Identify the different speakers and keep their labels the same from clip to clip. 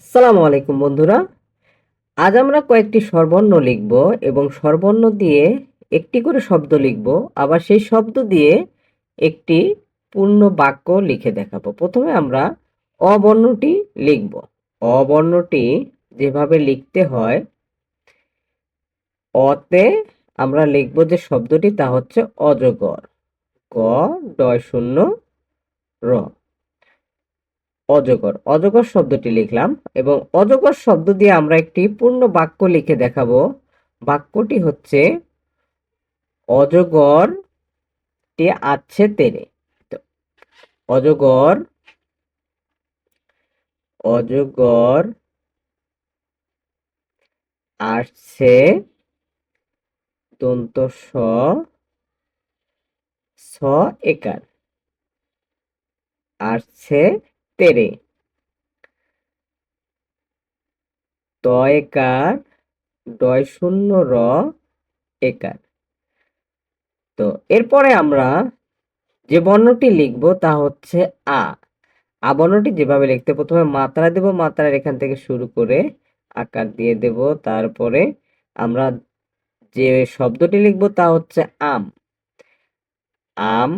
Speaker 1: আসসালামু আলাইকুম বন্ধুরা। আজ আমরা কয়েকটি স্বরবর্ণ লিখব এবং স্বরবর্ণ দিয়ে একটি করে শব্দ লিখব। আবার সেই শব্দ দিয়ে একটি পূর্ণ বাক্য লিখে দেখাবো। প্রথমে আমরা অবর্ণটি লিখব। অবর্ণটি যেভাবে লিখতে হয়, অতে আমরা লিখব যে শব্দটি, তা হচ্ছে অজগর। ক ডয় শূন্য, র। অজগর। অজগর শব্দটি লিখলাম এবং অজগর শব্দ দিয়ে আমরা একটি পূর্ণ বাক্য লিখে দেখাবো। বাক্যটি হচ্ছে, অজগর টি আছে তেরে। অজগর অজগর আসছে দন্ত স আসছে তেরে। তয়কার ডয় শূন্য র, একার। তো এরপরে আমরা যে বর্ণটি লিখব তা হচ্ছে আ। আ বর্ণটি যেভাবে লিখতে প্রথমে মাত্রা দেব, মাত্রার এখান থেকে শুরু করে আকার দিয়ে দেব, তারপরে আমরা যে শব্দটি লিখব তা হচ্ছে আম। আম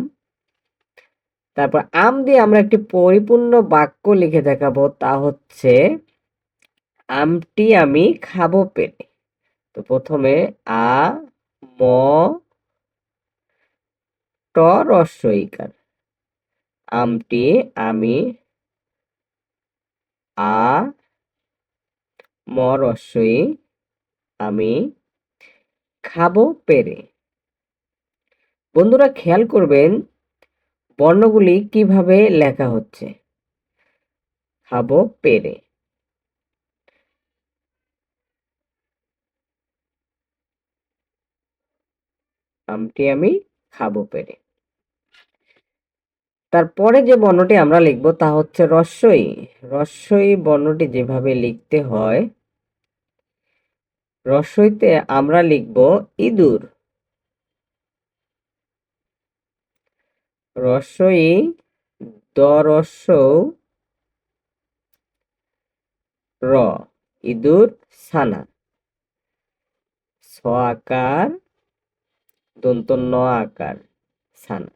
Speaker 1: তারপর আম দিয়ে আমরা একটি পরিপূর্ণ বাক্য লিখে দেখাবো, তা হচ্ছে, আমটি আমি খাব পেরে তো প্রথমে, আ, ম, ট রস্বইকার আমটি আমি, আ, ম রস্বই আমি খাব পেরে বন্ধুরা, খেয়াল করবেন বর্ণগুলি কীভাবে লেখা হচ্ছে? খাব পেরে। আমটি আমি খাব পেরে। তারপরে যে বর্ণটি আমরা লিখব তা হচ্ছে রস্যই। রস্যই বর্ণটি যেভাবে লিখতে হয়, রস্যইতে আমরা লিখব ইঁদুর। রস্যই দরস্য র, ইঁদুর সানা ছ আকার দন্ত ন আকার সানা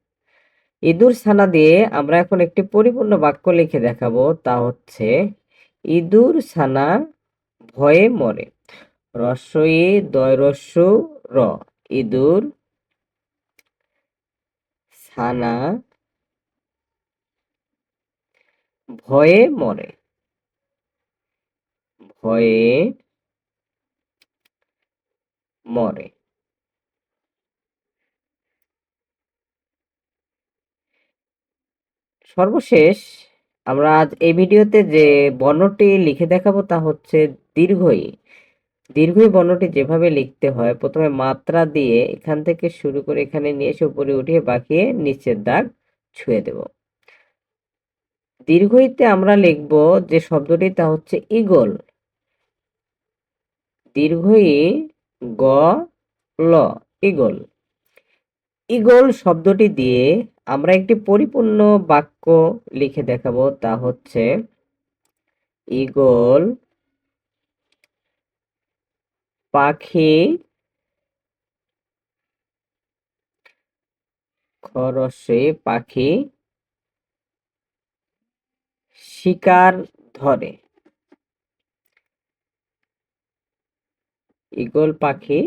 Speaker 1: ইঁদুর ছানা দিয়ে আমরা এখন একটি পরিপূর্ণ বাক্য লিখে দেখাবো, তা হচ্ছে, ইঁদুর ছানা ভয়ে মরে। রস্যই দয়রস্য র, ইঁদুর ছানা ভয়ে মরে। ভয়ে মরে। সর্বশেষ আমরা আজ এই ভিডিওতে যে বর্ণটি লিখে দেখাবো তা হচ্ছে দীর্ঘই। দীর্ঘই বর্ণটি যেভাবে লিখতে হয়, প্রথমে মাত্রা দিয়ে এখান থেকে শুরু করে এখানে নিয়ে এসে উপরে উঠিয়ে বাঁকিয়ে নিচের দাগ ছুঁয়ে দেব। দীর্ঘইতে আমরা লিখব যে শব্দটি তা হচ্ছে ইগল দীর্ঘই গ, ল ইগল ইগল শব্দটি দিয়ে আমরা একটি পরিপূর্ণ বাক্য লিখে দেখাবো, তা হচ্ছে ইগল পাখি, খরসে পাখি, শিকার ধরে ইগল পাখি,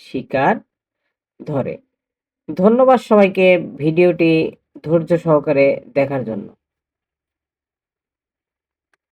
Speaker 1: শিকার ধরে। ধন্যবাদ সবাইকে ভিডিওটি ধৈর্য সহকারে দেখার জন্য।